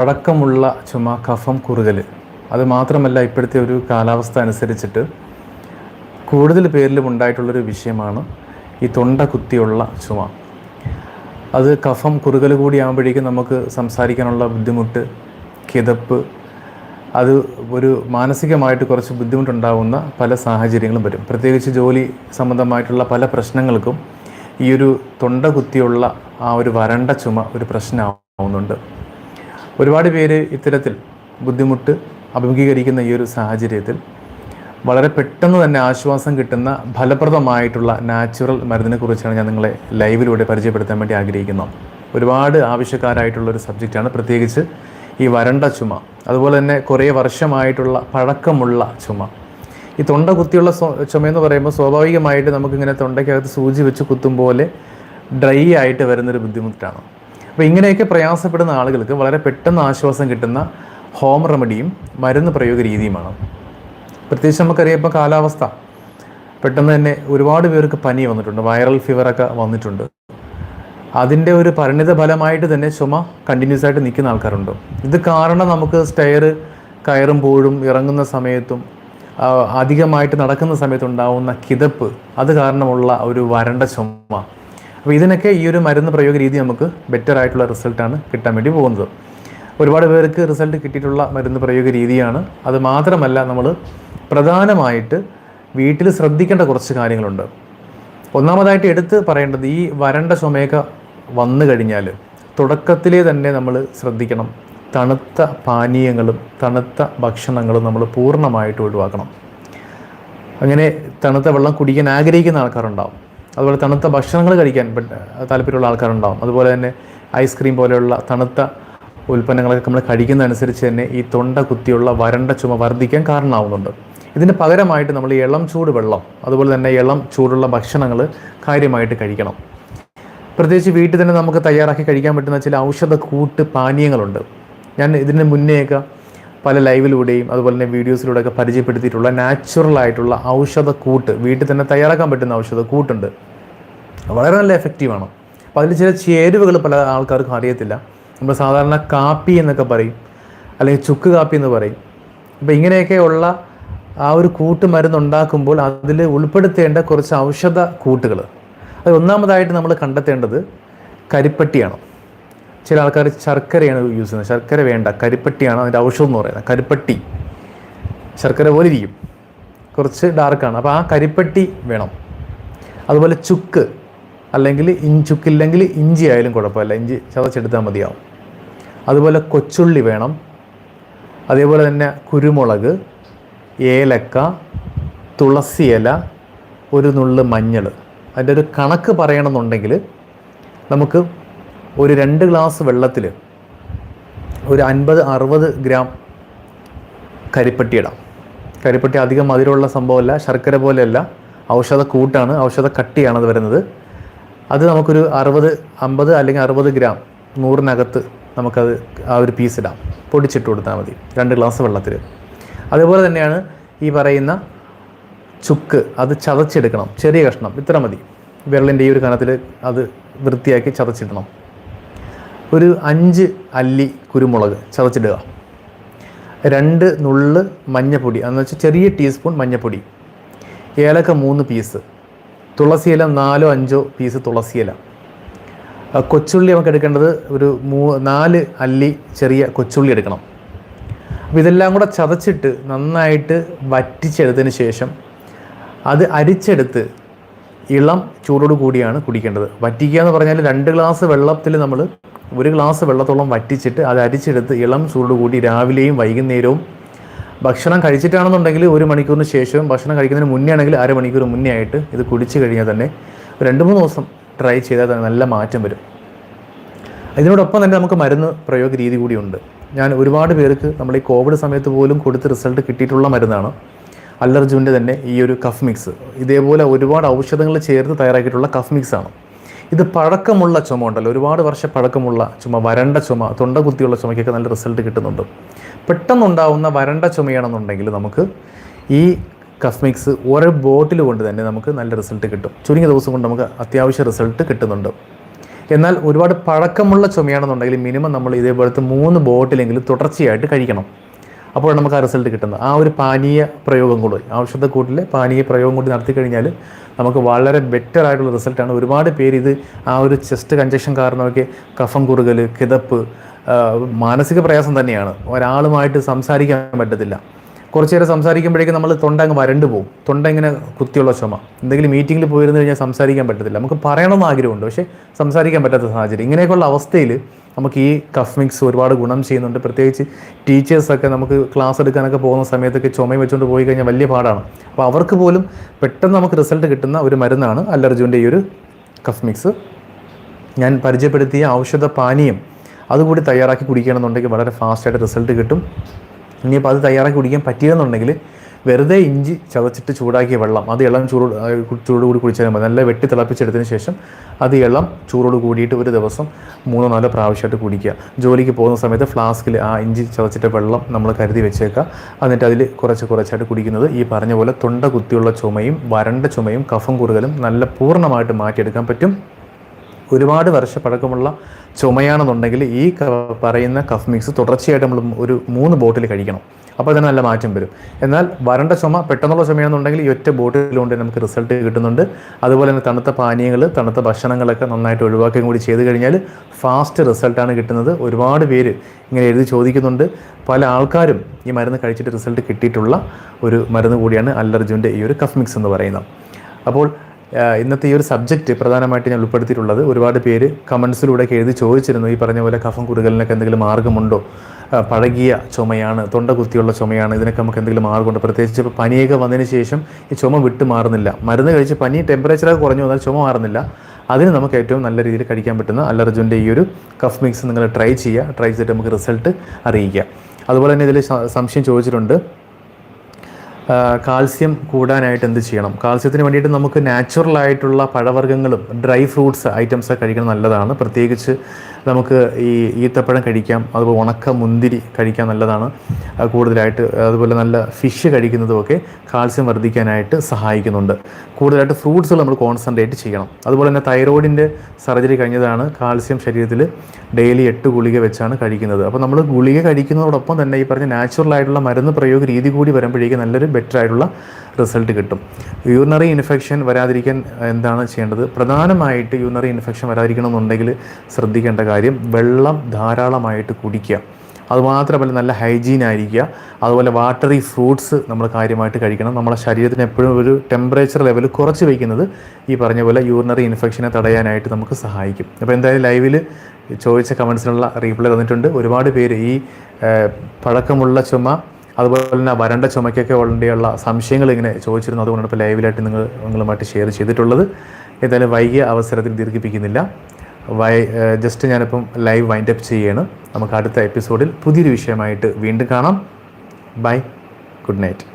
പഴക്കമുള്ള ചുമ കഫം കുറുകൽ. അത് മാത്രമല്ല ഇപ്പോഴത്തെ ഒരു കാലാവസ്ഥ അനുസരിച്ചിട്ട് കൂടുതൽ പേരിലും ഉണ്ടായിട്ടുള്ളൊരു വിഷയമാണ് ഈ തൊണ്ട കുത്തിയുള്ള ചുമ. അത് കഫം കുറുകൽ കൂടി ആകുമ്പോഴേക്കും നമുക്ക് സംസാരിക്കാനുള്ള ബുദ്ധിമുട്ട് കിതപ്പ് അത് ഒരു മാനസികമായിട്ട് കുറച്ച് ബുദ്ധിമുട്ടുണ്ടാകുന്ന പല സാഹചര്യങ്ങളും വരും. പ്രത്യേകിച്ച് ജോലി സംബന്ധമായിട്ടുള്ള പല പ്രശ്നങ്ങൾക്കും ഈ ഒരു തൊണ്ട കുത്തിയുള്ള ആ ഒരു വരണ്ട ചുമ ഒരു പ്രശ്നമാവുന്നുണ്ട്. ഒരുപാട് പേര് ഇത്തരത്തിൽ ബുദ്ധിമുട്ട് അഭിമുഖീകരിക്കുന്ന ഈ ഒരു സാഹചര്യത്തിൽ വളരെ പെട്ടെന്ന് തന്നെ ആശ്വാസം കിട്ടുന്ന ഫലപ്രദമായിട്ടുള്ള നാച്ചുറൽ മരുന്നിനെ കുറിച്ചാണ് ഞാൻ നിങ്ങളെ ലൈവിലൂടെ പരിചയപ്പെടുത്താൻ വേണ്ടി ആഗ്രഹിക്കുന്നത് ഒരുപാട് ആവശ്യക്കാരായിട്ടുള്ള ഒരു സബ്ജക്റ്റാണ്. പ്രത്യേകിച്ച് ഈ വരണ്ട ചുമ അതുപോലെ തന്നെ കുറേ വർഷമായിട്ടുള്ള പഴക്കമുള്ള ചുമ. ഈ തൊണ്ട കുത്തിയുള്ള ചുമയെന്ന് പറയുമ്പോൾ സ്വാഭാവികമായിട്ട് നമുക്കിങ്ങനെ തൊണ്ടയ്ക്കകത്ത് സൂചി വെച്ച് കുത്തും പോലെ ഡ്രൈ ആയിട്ട് വരുന്നൊരു ബുദ്ധിമുട്ടാണ്. അപ്പോൾ ഇങ്ങനെയൊക്കെ പ്രയാസപ്പെടുന്ന ആളുകൾക്ക് വളരെ പെട്ടെന്ന് ആശ്വാസം കിട്ടുന്ന ഹോം റെമഡിയും മരുന്ന് പ്രയോഗ രീതിയുമാണ്. പ്രത്യേകിച്ച് നമുക്കറിയാം ഇപ്പോൾ കാലാവസ്ഥ. പെട്ടെന്ന് തന്നെ ഒരുപാട് പേർക്ക് പനി വന്നിട്ടുണ്ട് വൈറൽ ഫീവറൊക്കെ വന്നിട്ടുണ്ട്. അതിന്റെ ഒരു പരിണിത ഫലമായിട്ട് തന്നെ ചുമ കണ്ടിന്യൂസ് ആയിട്ട് നിൽക്കുന്ന ആൾക്കാരുണ്ട്. ഇത് കാരണം നമുക്ക് സ്റ്റെയർ കയറുമ്പോഴും ഇറങ്ങുന്ന സമയത്തും അധികമായിട്ട് നടക്കുന്ന സമയത്തുണ്ടാവുന്ന കിതപ്പ് അത് കാരണമുള്ള ഒരു വരണ്ട ചുമ. അപ്പോൾ ഇതിനൊക്കെ ഈ ഒരു മരുന്ന് പ്രയോഗ രീതി നമുക്ക് ബെറ്റർ ആയിട്ടുള്ള റിസൾട്ടാണ് കിട്ടാൻ വേണ്ടി പോകുന്നത്. ഒരുപാട് പേർക്ക് റിസൾട്ട് കിട്ടിയിട്ടുള്ള മരുന്ന് പ്രയോഗ രീതിയാണ്. അത് മാത്രമല്ല നമ്മൾ പ്രധാനമായിട്ട് വീട്ടിൽ ശ്രദ്ധിക്കേണ്ട കുറച്ച് കാര്യങ്ങളുണ്ട്. ഒന്നാമതായിട്ട് എടുത്ത് പറയേണ്ടത് ഈ വരണ്ട ചുമയൊക്കെ വന്നു കഴിഞ്ഞാൽ തുടക്കത്തിലേ തന്നെ നമ്മൾ ശ്രദ്ധിക്കണം. തണുത്ത പാനീയങ്ങളും തണുത്ത ഭക്ഷണങ്ങളും നമ്മൾ പൂർണമായിട്ട് ഒഴിവാക്കണം. അങ്ങനെ തണുത്ത വെള്ളം കുടിക്കാൻ ആഗ്രഹിക്കുന്ന ആൾക്കാരുണ്ടാവും. അതുപോലെ തണുത്ത ഭക്ഷണങ്ങൾ കഴിക്കാൻ താല്പര്യമുള്ള ആൾക്കാരുണ്ടാവും. അതുപോലെ തന്നെ ഐസ്ക്രീം പോലെയുള്ള തണുത്ത ഉൽപ്പന്നങ്ങളൊക്കെ നമ്മൾ കഴിക്കുന്നതനുസരിച്ച് തന്നെ ഈ തൊണ്ട കുത്തിയുള്ള വരണ്ട ചുമ വർദ്ധിക്കാൻ കാരണമാവുന്നുണ്ട്. ഇതിന് പകരമായിട്ട് നമ്മൾ ഇളം ചൂട് വെള്ളം അതുപോലെ തന്നെ ഇളം ചൂടുള്ള ഭക്ഷണങ്ങൾ കാര്യമായിട്ട് കഴിക്കണം. പ്രത്യേകിച്ച് വീട്ടിൽ തന്നെ നമുക്ക് തയ്യാറാക്കി കഴിക്കാൻ പറ്റുന്ന ചില ഔഷധ കൂട്ട് പാനീയങ്ങളുണ്ട്. ഞാൻ ഇതിന് മുന്നേയൊക്കെ പല ലൈവിലൂടെയും അതുപോലെ തന്നെ വീഡിയോസിലൂടെയൊക്കെ പരിചയപ്പെടുത്തിയിട്ടുള്ള നാച്ചുറൽ ആയിട്ടുള്ള ഔഷധ കൂട്ട് വീട്ടിൽ തന്നെ തയ്യാറാക്കാൻ പറ്റുന്ന ഔഷധ കൂട്ടുണ്ട് വളരെ നല്ല എഫക്റ്റീവാണ് അപ്പോൾ അതിൽ ചില ചേരുവകൾ പല ആൾക്കാർക്കും അറിയത്തില്ല. നമ്മൾ സാധാരണ കാപ്പി എന്നൊക്കെ പറയും അല്ലെങ്കിൽ ചുക്ക് കാപ്പി എന്ന് പറയും. അപ്പോൾ ഇങ്ങനെയൊക്കെയുള്ള ആ ഒരു കൂട്ട് മരുന്ന് ഉണ്ടാക്കുമ്പോൾ അതിൽ ഉൾപ്പെടുത്തേണ്ട കുറച്ച് ഔഷധ കൂട്ടുകൾ അത് ഒന്നാമതായിട്ട് നമ്മൾ കണ്ടെത്തേണ്ടത് കരിപ്പട്ടിയാണ്. ചില ആൾക്കാർ ശർക്കരയാണ് യൂസ് ചെയ്യുന്നത്. ശർക്കര വേണ്ട കരിപ്പട്ടിയാണ് അതിന്റെ ഔഷധം എന്ന് പറയുന്നത്. കരിപ്പട്ടി. ശർക്കര പോലെ ഇരിക്കും. കുറച്ച് ഡാർക്കാണ് അപ്പോൾ ആ കരിപ്പട്ടി വേണം. അതുപോലെ ചുക്ക്. അല്ലെങ്കിൽ ഇൻ ചുക്കില്ലെങ്കിൽ ഇഞ്ചി ആയാലും കുഴപ്പമില്ല. ഇഞ്ചി ചതച്ചെടുത്താൽ മതിയാവും. അതുപോലെ കൊച്ചുള്ളി വേണം. അതേപോലെ തന്നെ കുരുമുളക് ഏലക്ക തുളസി ഇല ഒരു നുള്ള് മഞ്ഞൾ. അതിന്റെ ഒരു കണക്ക് പറയണമെന്നുണ്ടെങ്കിൽ നമുക്ക് ഒരു രണ്ട് ഗ്ലാസ് വെള്ളത്തിൽ ഒരു അൻപത് അറുപത് ഗ്രാം കരിപ്പട്ടി ഇടാം. കരിപ്പട്ടി അധികം മധുരമുള്ള സംഭവമല്ല ശർക്കര പോലെയല്ല. ഔഷധ കൂട്ടാണ് ഔഷധ കട്ടിയാണ് അത് വരുന്നത്. അത് നമുക്കൊരു അറുപത് അമ്പത് അല്ലെങ്കിൽ അറുപത് ഗ്രാം നൂറിനകത്ത് നമുക്കത് ആ ഒരു പീസ് ഇടാം. പൊടിച്ചിട്ട് കൊടുത്താൽ മതി രണ്ട് ഗ്ലാസ് വെള്ളത്തിൽ. അതേപോലെ തന്നെയാണ് ഈ പറയുന്ന ചുക്ക് അത് ചതച്ചെടുക്കണം. ചെറിയ കഷ്ണം ഇത്ര മതി. വിരലിന്റെ ഈ ഒരു കനത്തിൽ അത് വൃത്തിയാക്കി ചതച്ചിടണം. ഒരു അഞ്ച് അല്ലി കുരുമുളക് ചതച്ചിടുക. രണ്ട് നുള്ള് മഞ്ഞപ്പൊടി എന്ന് വെച്ചാൽ ചെറിയ ടീസ്പൂൺ മഞ്ഞപ്പൊടി. ഏലക്ക മൂന്ന് പീസ് തുളസിയില നാലോ അഞ്ചോ പീസ് തുളസിയില കൊച്ചുള്ളി നമുക്ക് എടുക്കേണ്ടത് ഒരു മൂ നാല് അല്ലി ചെറിയ കൊച്ചുള്ളി എടുക്കണം. അപ്പോൾ ഇതെല്ലാം കൂടെ ചതച്ചിട്ട് നന്നായിട്ട് വറ്റിച്ചെടുത്തതിന് ശേഷം അത് അരിച്ചെടുത്ത് ഇളം ചൂടോട് കൂടിയാണ് കുടിക്കേണ്ടത്. വറ്റിക്കുക എന്ന് പറഞ്ഞാൽ രണ്ട് ഗ്ലാസ് വെള്ളത്തിൽ നമ്മൾ ഒരു ഗ്ലാസ് വെള്ളത്തോളം വറ്റിച്ചിട്ട് അത് അരിച്ചെടുത്ത് ഇളം ചൂടോട് കൂടി രാവിലെയും വൈകുന്നേരവും ഭക്ഷണം കഴിച്ചിട്ടാണെന്നുണ്ടെങ്കിൽ ഒരു മണിക്കൂറിന് ശേഷവും ഭക്ഷണം കഴിക്കുന്നതിന് മുന്നേ ആണെങ്കിൽ അരമണിക്കൂർ മുന്നേ ആയിട്ട് ഇത് കുടിച്ചു കഴിഞ്ഞാൽ തന്നെ രണ്ട് മൂന്ന് ദിവസം ട്രൈ ചെയ്താൽ തന്നെ നല്ല മാറ്റം വരും. ഇതിനോടൊപ്പം തന്നെ നമുക്ക് മരുന്ന് പ്രയോഗ രീതി കൂടിയുണ്ട് ഞാൻ ഒരുപാട് പേർക്ക് നമ്മൾ ഈ കോവിഡ് സമയത്ത് പോലും കൊടുത്ത് റിസൾട്ട് കിട്ടിയിട്ടുള്ള മരുന്നാണ്. അല്ലർജുവിന്റെ തന്നെ ഈ ഒരു കഫ് മിക്സ് ഇതേപോലെ ഒരുപാട് ഔഷധങ്ങൾ ചേർത്ത് തയ്യാറാക്കിയിട്ടുള്ള കഫ് മിക്സ് ആണ്. ഇത് പഴക്കമുള്ള ചുമ ഉണ്ടല്ലോ. ഒരുപാട് വർഷം പഴക്കമുള്ള ചുമ വരണ്ട ചുമ തൊണ്ട കുത്തിയുള്ള ചുമയ്ക്കൊക്കെ നല്ല റിസൾട്ട് കിട്ടുന്നുണ്ട്. പെട്ടെന്നുണ്ടാവുന്ന വരണ്ട ചുമയാണെന്നുണ്ടെങ്കിൽ നമുക്ക് ഈ കഫ് മിക്സ് ഓരോ ബോട്ടിൽ കൊണ്ട് തന്നെ നമുക്ക് നല്ല റിസൾട്ട് കിട്ടും. ചുരുങ്ങിയ ദിവസം കൊണ്ട് നമുക്ക് അത്യാവശ്യ റിസൾട്ട് കിട്ടുന്നുണ്ട്. എന്നാൽ ഒരുപാട് പഴക്കമുള്ള ചുമയാണെന്നുണ്ടെങ്കിൽ മിനിമം നമ്മൾ ഇതേപോലത്തെ മൂന്ന് ബോട്ടിലെങ്കിലും തുടർച്ചയായിട്ട് കഴിക്കണം. അപ്പോൾ നമുക്ക് ആ റിസൾട്ട് കിട്ടുന്നത്. ആ ഒരു പാനീയ പ്രയോഗം കൂടി ഔഷധക്കൂട്ടിലെ പാനീയ പ്രയോഗം കൂടി നടത്തി കഴിഞ്ഞാൽ നമുക്ക് വളരെ ബെറ്റർ ആയിട്ടുള്ള റിസൾട്ടാണ് ഒരുപാട് പേര് ഇത് ആ ഒരു ചെസ്റ്റ് കഞ്ചക്ഷൻ കാരണമൊക്കെ കഫം കുറുകൽ കിതപ്പ് മാനസിക പ്രയാസം തന്നെയാണ്. ഒരാളുമായിട്ട് സംസാരിക്കാൻ പറ്റത്തില്ല. കുറച്ച് നേരം സംസാരിക്കുമ്പോഴേക്കും നമ്മൾ തൊണ്ട അങ്ങ് വരണ്ടു പോകും തൊണ്ട ഇങ്ങനെ കുത്തിയുള്ള ചുമ. എന്തെങ്കിലും മീറ്റിങ്ങിൽ പോയിരുന്നു കഴിഞ്ഞാൽ സംസാരിക്കാൻ പറ്റത്തില്ല. നമുക്ക് പറയണമെന്ന് ആഗ്രഹമുണ്ട് പക്ഷേ സംസാരിക്കാൻ പറ്റാത്ത സാഹചര്യം. ഇങ്ങനെയൊക്കെയുള്ള അവസ്ഥയിൽ നമുക്ക് ഈ കഫ് മിക്സ് ഒരുപാട് ഗുണം ചെയ്യുന്നുണ്ട്. പ്രത്യേകിച്ച് ടീച്ചേഴ്സൊക്കെ നമുക്ക് ക്ലാസ് എടുക്കാനൊക്കെ പോകുന്ന സമയത്തൊക്കെ ചുമയും വെച്ചുകൊണ്ട് പോയി കഴിഞ്ഞാൽ വലിയ പാടാണ്. അപ്പോൾ അവർക്ക് പോലും പെട്ടെന്ന് നമുക്ക് റിസൾട്ട് കിട്ടുന്ന ഒരു മരുന്നാണ് അല്ലർജുവിന്റെ ഈ ഒരു കഫ് മിക്സ് ഞാൻ പരിചയപ്പെടുത്തിയ ഔഷധ പാനീയം അതുകൂടി തയ്യാറാക്കി കുടിക്കണമെന്നുണ്ടെങ്കിൽ വളരെ ഫാസ്റ്റായിട്ട് റിസൾട്ട് കിട്ടും. ഇനിയിപ്പോൾ അത് തയ്യാറാക്കി കുടിക്കാൻ പറ്റിയെന്നുണ്ടെങ്കിൽ വെറുതെ ഇഞ്ചി ചതച്ചിട്ട് ചൂടാക്കിയ വെള്ളം അത് ഇളം ചൂട് ആ, ചൂട് കൂടി കുടിച്ചാൽ മതി നല്ല വെട്ടി തിളപ്പിച്ചെടുത്തതിന് ശേഷം അത് ഇളം ചൂടോട് കൂടിയിട്ട് ഒരു ദിവസം മൂന്നോ നാലോ പ്രാവശ്യമായിട്ട് കുടിക്കുക. ജോലിക്ക് പോകുന്ന സമയത്ത് ഫ്ലാസ്കിൽ ആ ഇഞ്ചി ചതച്ചിട്ട വെള്ളം നമ്മൾ കരുതി വെച്ചേക്കുക. എന്നിട്ട് അതിൽ കുറച്ച് കുറച്ചായിട്ട് കുടിക്കുന്നത് ഈ പറഞ്ഞ പോലെ തൊണ്ട കുത്തിയുള്ള ചുമയും വരണ്ട ചുമയും കഫം കുറുകലും നല്ല പൂർണമായിട്ട് മാറ്റിയെടുക്കാൻ പറ്റും. ഒരുപാട് വർഷ പഴക്കമുള്ള ചുമയാണെന്നുണ്ടെങ്കിൽ ഈ പറയുന്ന കഫ് മിക്സ് തുടർച്ചയായിട്ട് നമ്മൾ ഒരു മൂന്ന് ബോട്ടിൽ കഴിക്കണം. അപ്പോൾ അതിന് നല്ല മാറ്റം വരും. എന്നാൽ വരണ്ട ചുമ പെട്ടെന്നുള്ള ചുമയാണെന്നുണ്ടെങ്കിൽ ഈ ഒറ്റ ബോട്ടിലുകൊണ്ട് നമുക്ക് റിസൾട്ട് കിട്ടുന്നുണ്ട്. അതുപോലെ തന്നെ തണുത്ത പാനീയങ്ങൾ തണുത്ത ഭക്ഷണങ്ങളൊക്കെ നന്നായിട്ട് ഒഴിവാക്കുകയും കൂടി ചെയ്ത് കഴിഞ്ഞാൽ ഫാസ്റ്റ് റിസൾട്ടാണ് കിട്ടുന്നത്. ഒരുപാട് പേര് ഇങ്ങനെ എഴുതി ചോദിക്കുന്നുണ്ട്. പല ആൾക്കാരും ഈ മരുന്ന് കഴിച്ചിട്ട് റിസൾട്ട് കിട്ടിയിട്ടുള്ള ഒരു മരുന്ന് കൂടിയാണ് അല്ലർജുന്റെ ഈ ഒരു കഫ് മിക്സ് എന്ന് പറയുന്നത്. അപ്പോൾ ഇന്നത്തെ ഈ ഒരു സബ്ജക്റ്റ് പ്രധാനമായിട്ട് ഞാൻ ഉൾപ്പെടുത്തിയിട്ടുള്ളത് ഒരുപാട് പേര് കമൻസിലൂടെ എഴുതി ചോദിച്ചിരുന്നു. ഈ പറഞ്ഞ പോലെ കഫം കുറുകലിനൊക്കെ എന്തെങ്കിലും മാർഗമുണ്ടോ? പഴകിയ ചുമയാണ് തൊണ്ട കുത്തിയുള്ള ചുമയാണ് ഇതിനൊക്കെ നമുക്ക് എന്തെങ്കിലും മാർഗമുണ്ടോ പ്രത്യേകിച്ച് ഇപ്പോൾ പനിയൊക്കെ വന്നതിന് ശേഷം ഈ ചുമ വിട്ട് മാറുന്നില്ല. മരുന്ന് കഴിച്ച് പനി ടെമ്പറേച്ചറൊക്കെ കുറഞ്ഞു വന്നാൽ ചുമ മാറുന്നില്ല. അതിന് നമുക്ക് ഏറ്റവും നല്ല രീതിയിൽ കഴിക്കാൻ പറ്റുന്ന അല്ലർജുന്റെ ഈ ഒരു കഫ് മിക്സ് നിങ്ങൾ ട്രൈ ചെയ്യുക. ട്രൈ ചെയ്തിട്ട് നമുക്ക് റിസൾട്ട് അറിയിക്കുക. അതുപോലെ തന്നെ ഇതിൽ സംശയം ചോദിച്ചിട്ടുണ്ട്. കാൽസ്യം കൂടാനായിട്ട് എന്ത് ചെയ്യണം? കാൽസ്യത്തിന് വേണ്ടിയിട്ട് നമുക്ക് നാച്ചുറൽ ആയിട്ടുള്ള പഴവർഗങ്ങളും ഡ്രൈ ഫ്രൂട്ട്സ് ഐറ്റംസ് കഴിക്കുന്നത് നല്ലതാണ്. പ്രത്യേകിച്ച് നമുക്ക് ഈ ഈത്തപ്പഴം കഴിക്കാം അതുപോലെ ഉണക്ക മുന്തിരി കഴിക്കാൻ നല്ലതാണ്. കൂടുതലായിട്ട് അതുപോലെ നല്ല ഫിഷ് കഴിക്കുന്നതുമൊക്കെ കാൽസ്യം വർദ്ധിക്കാനായിട്ട് സഹായിക്കുന്നുണ്ട്. കൂടുതലായിട്ട് ഫ്രൂട്ട്സുകൾ നമ്മൾ കോൺസെൻട്രേറ്റ് ചെയ്യണം. അതുപോലെ തന്നെ തൈറോയിഡിന്റെ സർജറി കഴിഞ്ഞതാണ്. കാൽസ്യം ശരീരത്തിൽ ഡെയിലി എട്ട് ഗുളിക വെച്ചാണ് കഴിക്കുന്നത്. അപ്പോൾ നമ്മൾ ഗുളിക കഴിക്കുന്നതോടൊപ്പം തന്നെ ഈ പറഞ്ഞ നാച്ചുറൽ ആയിട്ടുള്ള മരുന്ന് പ്രയോഗ രീതി കൂടി വരുമ്പോഴേക്കും നല്ലൊരു ബെറ്റർ ആയിട്ടുള്ള റിസൾട്ട് കിട്ടും. യൂറിനറി ഇൻഫെക്ഷൻ വരാതിരിക്കാൻ എന്താണ് ചെയ്യേണ്ടത്? പ്രധാനമായിട്ട് യൂറിനറി ഇൻഫെക്ഷൻ വരാതിരിക്കണമെന്നുണ്ടെങ്കിൽ ശ്രദ്ധിക്കേണ്ട കാര്യം വെള്ളം ധാരാളമായിട്ട് കുടിക്കുക. അതുമാത്രമല്ല നല്ല ഹൈജീൻ ആയിരിക്കുക. അതുപോലെ വാട്ടറി ഫ്രൂട്ട്സ് നമ്മൾ കാര്യമായിട്ട് കഴിക്കണം. നമ്മുടെ ശരീരത്തിന് എപ്പോഴും ഒരു ടെമ്പറേച്ചർ ലെവൽ കുറച്ച് വയ്ക്കുന്നത് ഈ പറഞ്ഞ പോലെ യൂറിനറി ഇൻഫെക്ഷനെ തടയാനായിട്ട് നമുക്ക് സഹായിക്കും. അപ്പോൾ എന്തായാലും ലൈവിൽ ചോദിച്ച കമൻസിനുള്ള റീപ്ലൈ തന്നിട്ടുണ്ട്. ഒരുപാട് പേര് ഈ പഴക്കമുള്ള ചുമ അതുപോലെ തന്നെ വരണ്ട ചുമയ്ക്കൊക്കെ വേണ്ടിയുള്ള സംശയങ്ങൾ ഇങ്ങനെ ചോദിച്ചിരുന്നു. അതുകൊണ്ടാണ് ഇപ്പോൾ ലൈവിലായിട്ട് നിങ്ങൾ നിങ്ങളുമായിട്ട് ഷെയർ ചെയ്തിട്ടുള്ളത്. ഏതായാലും വൈകിയ അവസരത്തിൽ ദീർഘിപ്പിക്കുന്നില്ല. വൈ ജസ്റ്റ് ഞാനിപ്പം ലൈവ് വൈൻഡ് അപ്പ് ചെയ്യാണ് നമുക്ക് അടുത്ത എപ്പിസോഡിൽ പുതിയൊരു വിഷയമായിട്ട് വീണ്ടും കാണാം. Bye good night